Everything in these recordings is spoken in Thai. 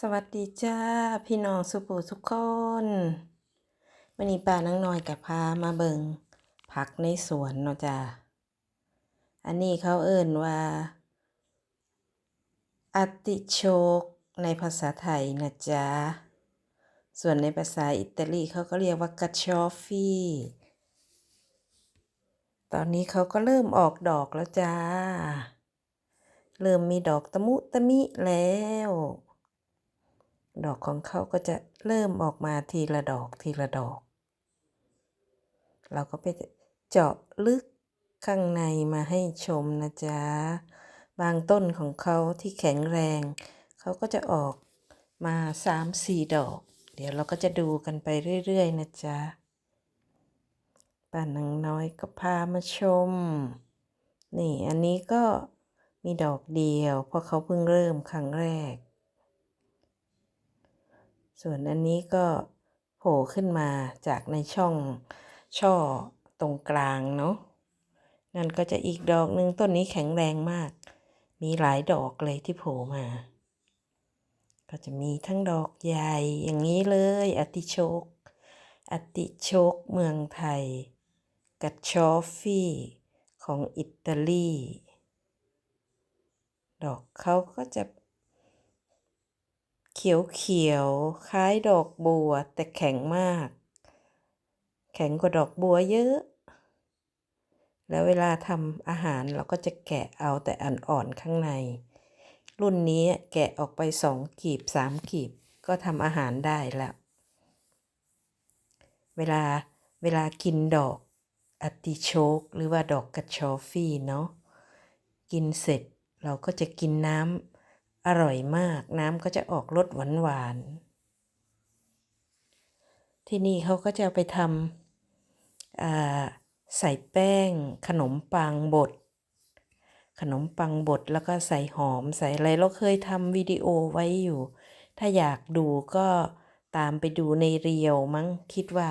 สวัสดีจ้าพี่น้องสุปูทุกคนวันนี้ป้านางน้อยกับพามาเบิงผักในสวนเนาะจ้าอันนี้เขาเอิ่นว่าอติโชกในภาษาไทยนะจ๊ะส่วนในภาษาอิตาลีเขาก็เรียกว่ากาชอฟฟี่ตอนนี้เขาก็เริ่มออกดอกแล้วจ้า เริ่มมีดอกตะมุตะมิแล้ว ดอกของเขาก็จะเริ่มออกมาทีละดอกทีละดอก เราก็ไปเจาะลึกข้างในมาให้ชมนะจ๊ะ บางต้นของเขาที่แข็งแรง เขาก็จะออกมาสามสี่ดอก เดี๋ยวเราก็จะดูกันไปเรื่อยๆนะจ๊ะป้านางน้อยก็พามาชม นี่อันนี้ก็มีดอกเดียว เพราะเขาเพิ่งเริ่มครั้งแรก ส่วนอันนี้ก็โผล่ขึ้นมาจากในช่องช่อตรงกลางเนาะนั่นก็จะอีกดอกหนึ่งต้นนี้แข็งแรงมาก มีหลายดอกเลยที่โผล่มา ก็จะมีทั้งดอกใหญ่อย่างนี้เลย อติโชกอติโชกเมืองไทย กัดชอฟฟี่ของอิตาลี ดอกเขาก็จะ ขียวเขียวคล้ายดอกบัวแต่แข็งมาก แข็งกว่าดอกบัวเยอะ แล้วเวลาทำอาหารเราก็จะแกะเอาแต่อ่อนๆข้างใน รุ่นนี้แกะออกไปสองกีบสามกีบก็ทำอาหารได้แล้ว เวลาเวลากินดอกอติโชกหรือว่าดอกกระชอฟฟี่เนาะกินเสร็จเราก็จะกินน้ำ อร่อยมากน้ำก็จะออกรสหวานหวานที่นี่เขาก็จะไปทำใส่แป้ง ขนมปังบดขนมปังบดแล้วก็ใส่หอมใส่อะไรเราเคยทำวิดีโอไว้อยู่ ถ้าอยากดูก็ตามไปดูในเรียวมั้งคิดว่า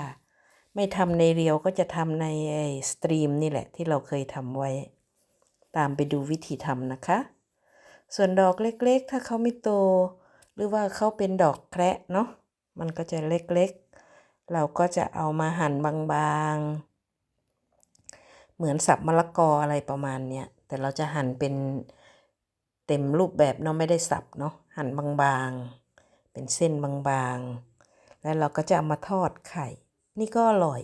ไม่ทำในเรียวก็จะทำในไอสตรีมนี่แหละที่เราเคยทำไว้ ตามไปดูวิธีทำนะคะ ส่วนดอกเล็กๆ ถ้าเขาไม่โต หรือว่าเขาเป็นดอกแคระเนาะมันก็จะเล็กๆ เราก็จะเอามาหั่นบางๆ เหมือนสับมะละกออะไรประมาณเนี้ยแต่เราจะหั่นเป็นเต็มรูปแบบเนาะไม่ได้สับเนาะหั่นบางๆ เป็นเส้นบางๆ แล้วเราก็จะเอามาทอดไข่ นี่ก็อร่อย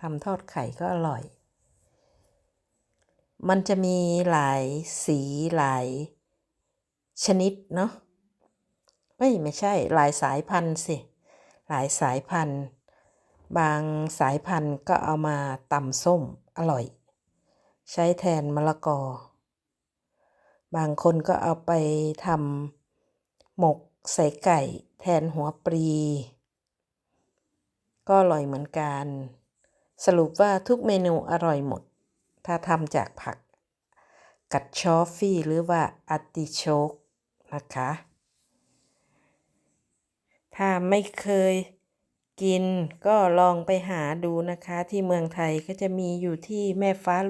ทำทอดไข่ก็อร่อย มันจะมีหลายสีหลาย ชนิดเนาะไม่ไม่ใช่หลายสายพันธุ์สิ หลายสายพันธุ์ บางสายพันธุ์ก็เอามาตำส้มอร่อย ใช้แทนมะละกอ บางคนก็เอาไปทำหมกใส่ไก่แทนหัวปรีก็อร่อยเหมือนกัน สรุปว่าทุกเมนูอร่อยหมด ถ้าทำจากผัก กัดชอฟฟี่หรือว่าอาติโชก นะคะ ถ้าไม่เคยกินก็ลองไปหาดูนะคะ ที่เมืองไทยก็จะมีอยู่ที่แม่ฟ้าหลวง